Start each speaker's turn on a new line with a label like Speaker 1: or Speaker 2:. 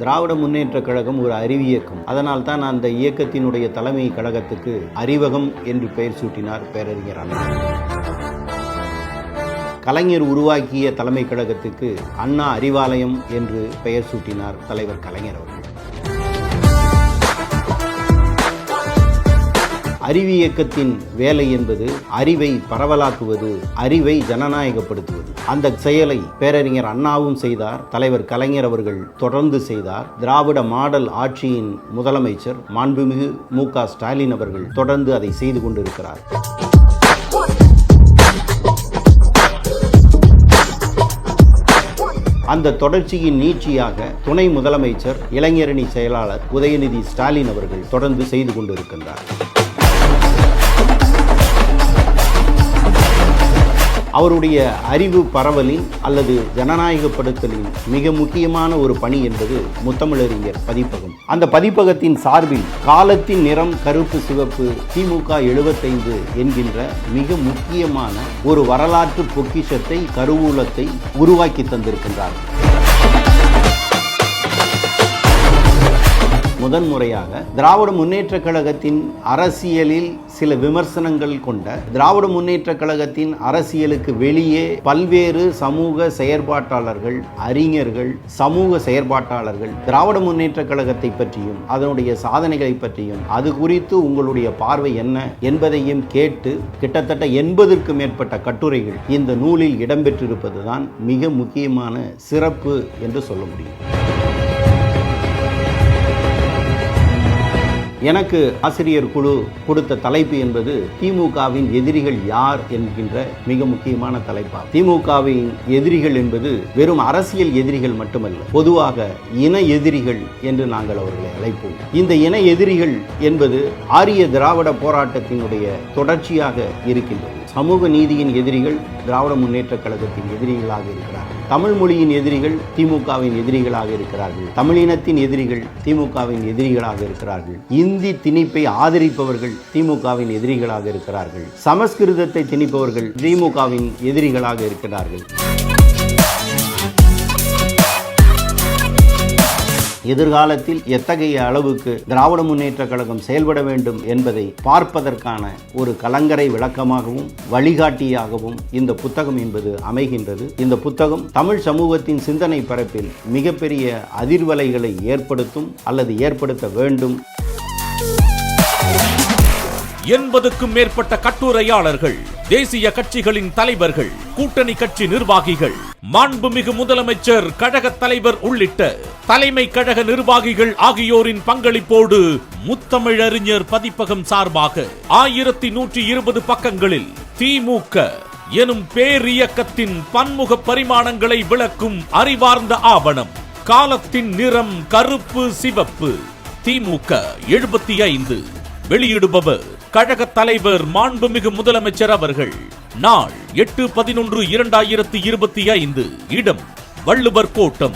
Speaker 1: திராவிட முன்னேற்ற கழகம் ஒரு அறிவியக்கம் அதனால் தான் அந்த இயக்கத்தினுடைய தலைமை கழகத்துக்கு அறிவகம் என்று பெயர் சூட்டினார் பேரறிஞர் அண்ணா. கலைஞர் உருவாக்கிய தலைமை கழகத்துக்கு அண்ணா அறிவாலயம் என்று பெயர் சூட்டினார் தலைவர் கலைஞர் அவர். அறிவியக்கத்தின் வேலை என்பது அறிவை பரவலாக்குவது அறிவை ஜனநாயகப்படுத்துவது. அந்த செயலை பேரறிஞர் அண்ணாவும் செய்தார் தலைவர் கலைஞர் அவர்கள் தொடர்ந்து செய்தார். திராவிட மாடல் ஆட்சியின் முதலமைச்சர் மாண்புமிகு மு க ஸ்டாலின் அவர்கள் தொடர்ந்து அதை செய்து கொண்டிருக்கிறார். அந்த தொடர்ச்சியின் நீட்சியாக துணை முதலமைச்சர் இளைஞரணி செயலாளர் உதயநிதி ஸ்டாலின் அவர்கள் தொடர்ந்து செய்து கொண்டிருக்கின்றார். அவருடைய அறிவு பரவலின் அல்லது ஜனநாயகப்படுத்தலின் மிக முக்கியமான ஒரு பணி என்பது முத்தமிழறிஞர் பதிப்பகம். அந்த பதிப்பகத்தின் சார்பில் காலத்தின் நிறம் கருப்பு சிவப்பு திமுக எழுபத்தைந்து என்கின்ற மிக முக்கியமான ஒரு வரலாற்று பொக்கிஷத்தை கருவூலத்தை உருவாக்கி தந்திருக்கின்றார். முதன்முறையாக திராவிட முன்னேற்ற கழகத்தின் அரசியலில் சில விமர்சனங்கள் கொண்ட திராவிட முன்னேற்ற கழகத்தின் அரசியலுக்கு வெளியே பல்வேறு சமூக செயற்பாட்டாளர்கள் அறிஞர்கள் சமூக செயற்பாட்டாளர்கள் திராவிட முன்னேற்ற கழகத்தை பற்றியும் அதனுடைய சாதனைகளை பற்றியும் அது குறித்து உங்களுடைய பார்வை என்ன என்பதையும் கேட்டு கிட்டத்தட்ட எண்பதற்கு மேற்பட்ட கட்டுரைகள் இந்த நூலில் இடம்பெற்றிருப்பதுதான் மிக முக்கியமான சிறப்பு என்று சொல்ல முடியும். எனக்கு ஆசிரியர் குழு கொடுத்த தலைப்பு என்பது திமுகவின் எதிரிகள் யார் என்கின்ற மிக முக்கியமான தலைப்பா. திமுகவின் எதிரிகள் என்பது வெறும் அரசியல் எதிரிகள் மட்டுமல்ல பொதுவாக இன எதிரிகள் என்று நாங்கள் அவர்களை அழைப்போம். இந்த இன எதிரிகள் என்பது ஆரிய திராவிட போராட்டத்தினுடைய தொடர்ச்சியாக இருக்கின்றது. சமூக நீதியின் எதிரிகள் திராவிட முன்னேற்ற கழகத்தின் எதிரிகளாக இருக்கிறார்கள். தமிழ் மொழியின் எதிரிகள் திமுகவின் எதிரிகளாக இருக்கிறார்கள். தமிழினத்தின் எதிரிகள் திமுகவின் எதிரிகளாக இருக்கிறார்கள். இந்தி திணிப்பை ஆதரிப்பவர்கள் திமுகவின் எதிரிகளாக இருக்கிறார்கள். சமஸ்கிருதத்தை திணிப்பவர்கள் திமுகவின் எதிரிகளாக இருக்கிறார்கள். எதிர்காலத்தில் எத்தகைய அளவுக்கு திராவிட முன்னேற்ற கழகம் செயல்பட வேண்டும் என்பதை பார்ப்பதற்கான ஒரு கலங்கரை விளக்கமாகவும் வழிகாட்டியாகவும் இந்த புத்தகம் என்பது அமைகின்றது. இந்த புத்தகம் தமிழ் சமூகத்தின் சிந்தனை பரப்பில் மிகப்பெரிய அதிர்வலைகளை ஏற்படுத்தும் அல்லது ஏற்படுத்த வேண்டும்
Speaker 2: எண்பதுக்கும் மேற்பட்ட கட்டுரையாளர்கள் தேசிய கட்சிகளின் தலைவர்கள் கூட்டணி கட்சி நிர்வாகிகள் மாண்புமிகு முதலமைச்சர் கழக தலைவர் உள்ளிட்ட தலைமை கழக நிர்வாகிகள் ஆகியோரின் பங்களிப்போடு முத்தமிழறிஞர் பதிப்பகம் சார்பாக ஆயிரத்தி நூற்றி இருபது பக்கங்களில் திமுக எனும் பேரியக்கத்தின் பன்முக பரிமாணங்களை விளக்கும் அறிவார்ந்த ஆவணம் காலத்தின் நிறம் கருப்பு சிவப்பு திமுக எழுபத்தி ஐந்து. வெளியிடுபவர் கழக தலைவர் மாண்புமிகு முதலமைச்சர் அவர்கள். நாள் எட்டு பதினொன்று இரண்டாயிரத்தி இருபத்தி ஐந்து இடம் வள்ளுவர் கோட்டம்.